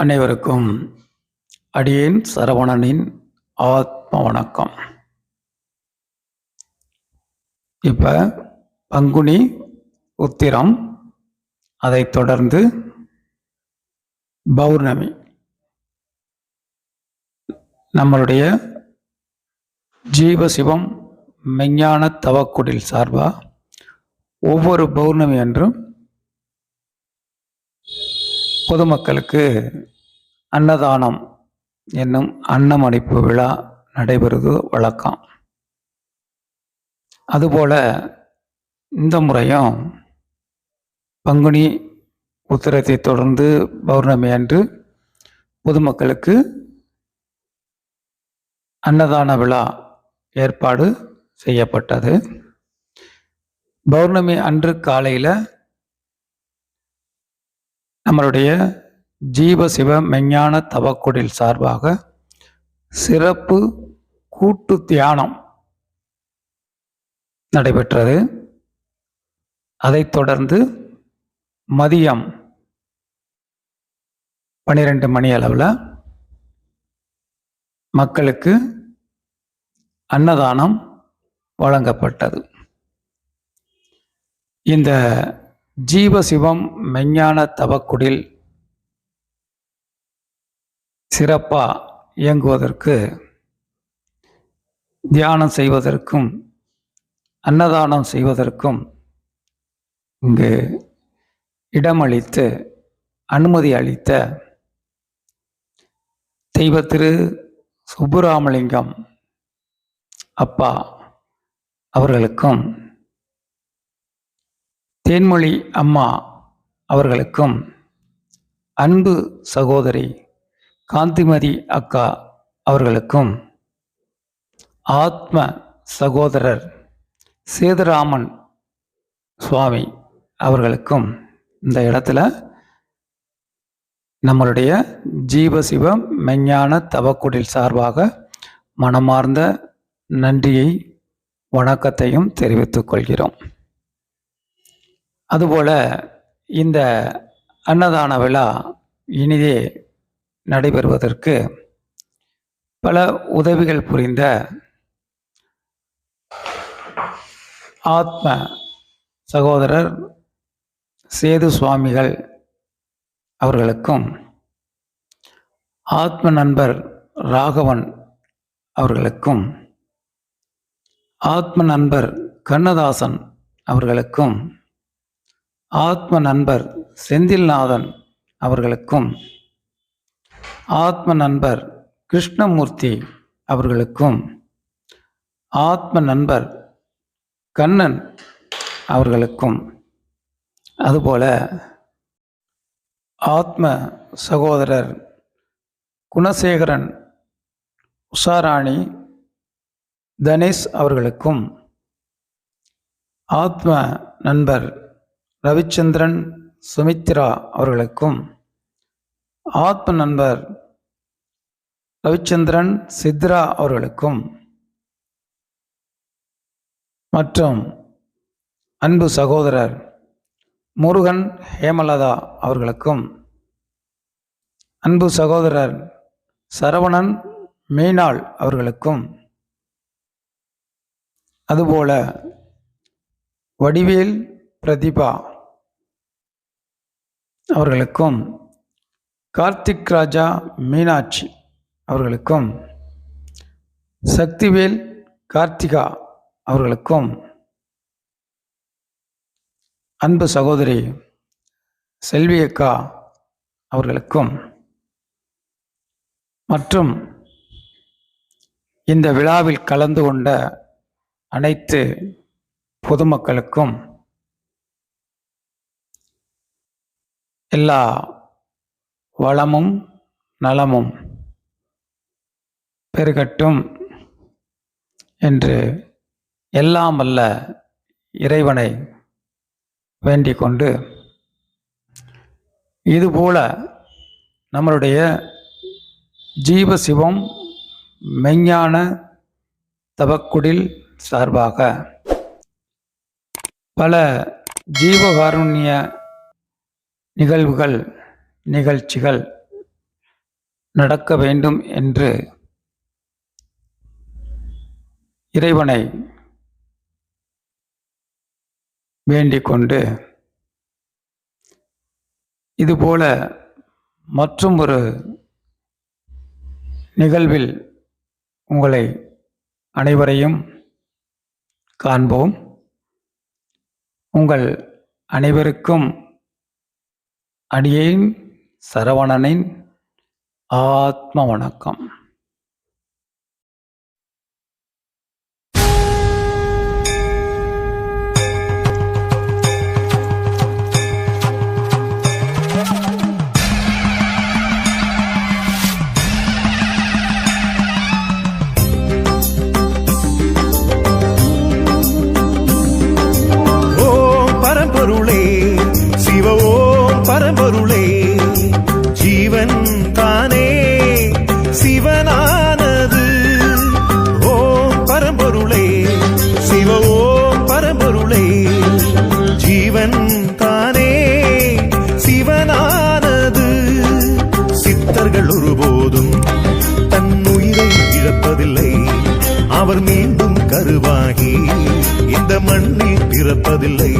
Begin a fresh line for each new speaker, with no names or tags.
அனைவருக்கும் அடியேன் சரவணனின் ஆத்ம வணக்கம். இப்போ பங்குனி உத்திரம் அதைத் தொடர்ந்து பௌர்ணமி. நம்மளுடைய ஜீவசிவம் மெஞ்ஞான தவக்குடில் சார்பாக ஒவ்வொரு பௌர்ணமி என்றும் பொதுமக்களுக்கு அன்னதானம் என்னும் அன்னமளிப்பு விழா நடைபெறுவது வழக்கம். அதுபோல இந்த முறையும் பங்குனி உத்திரத்தை தொடர்ந்து பௌர்ணமி அன்று பொதுமக்களுக்கு அன்னதான விழா ஏற்பாடு செய்யப்பட்டது. பௌர்ணமி அன்று காலையில் நம்மளுடைய ஜீவ சிவ மெஞ்ஞான தவக்குடில் சார்பாக சிறப்பு கூட்டு தியானம் நடைபெற்றது. அதைத் தொடர்ந்து மதியம் பன்னிரெண்டு மணி அளவில் மக்களுக்கு அன்னதானம் வழங்கப்பட்டது. இந்த ஜீவசிவம் மெஞ்ஞான தவக்குடில் சிறப்பாக இயங்குவதற்கு தியானம் செய்வதற்கும் அன்னதானம் செய்வதற்கும் இங்கு இடமளித்து அனுமதி அளித்த தெய்வ திரு சுப்புராமலிங்கம் அப்பா அவர்களுக்கும் தேன்மொழி அம்மா அவர்களுக்கும் அன்பு சகோதரி காந்திமதி அக்கா அவர்களுக்கும் ஆத்ம சகோதரர் சேதுராமன் சுவாமி அவர்களுக்கும் இந்த இடத்துல நம்மளுடைய ஜீவசிவம் மெஞ்ஞான தவக்குடில் சார்பாக மனமார்ந்த நன்றியை வணக்கத்தையும் தெரிவித்துக் கொள்கிறோம். அதுபோல் இந்த அன்னதான விழா இனிதே நடைபெறுவதற்கு பல உதவிகள் புரிந்த ஆத்ம சகோதரர் சேது சுவாமிகள் அவர்களுக்கும் ஆத்ம நண்பர் ராகவன் அவர்களுக்கும் ஆத்ம நண்பர் கண்ணதாசன் அவர்களுக்கும் ஆத்ம நண்பர் செந்தில்நாதன் அவர்களுக்கும் ஆத்ம நண்பர் கிருஷ்ணமூர்த்தி அவர்களுக்கும் ஆத்ம நண்பர் கண்ணன் அவர்களுக்கும் அதுபோல ஆத்ம சகோதரர் குணசேகரன் உஷாராணி தனேஷ் அவர்களுக்கும் ஆத்ம நண்பர் ரவிச்சந்திரன் சுமித்ரா அவர்களுக்கும். ஆத்ம நண்பர் ரவிச்சந்திரன் சித்ரா அவர்களுக்கும். மற்றும் அன்பு சகோதரர் முருகன் ஹேமலதா அவர்களுக்கும். அன்பு சகோதரர் சரவணன் மீனாள் அவர்களுக்கும். அதுபோல வடிவேல் பிரதிபா அவர்களுக்கும் கார்த்திக் ராஜா மீனாட்சி அவர்களுக்கும் சக்திவேல் கார்த்திகா அவர்களுக்கும் அன்பு சகோதரி செல்வி அக்கா அவர்களுக்கும் மற்றும் இந்த விழாவில் கலந்து கொண்ட அனைத்து பொதுமக்களுக்கும் எல்லா வளமும் நலமும் பெருகட்டும் என்று எல்லாம் அல்ல இறைவனை வேண்டிக் கொண்டு இதுபோல நம்மளுடைய ஜீவசிவம் மெஞ்ஞான தவக்குடில் சார்பாக பல ஜீவகாருண்ய நிகழ்வுகள் நிகழ்ச்சிகள் நடக்க வேண்டும் என்று இறைவனை வேண்டிக் கொண்டு இதுபோல மற்றும் ஒரு நிகழ்வில் உங்களை அனைவரையும் காண்போம். உங்கள் அனைவருக்கும் அடியேன் சரவணனின் ஆத்ம வணக்கம்
சித்தர்கள் ஒருபோதும் தன் உயிரை இழப்பதில்லை. அவர் மீண்டும் கருவாகி இந்த மண்ணில் பிறப்பதில்லை.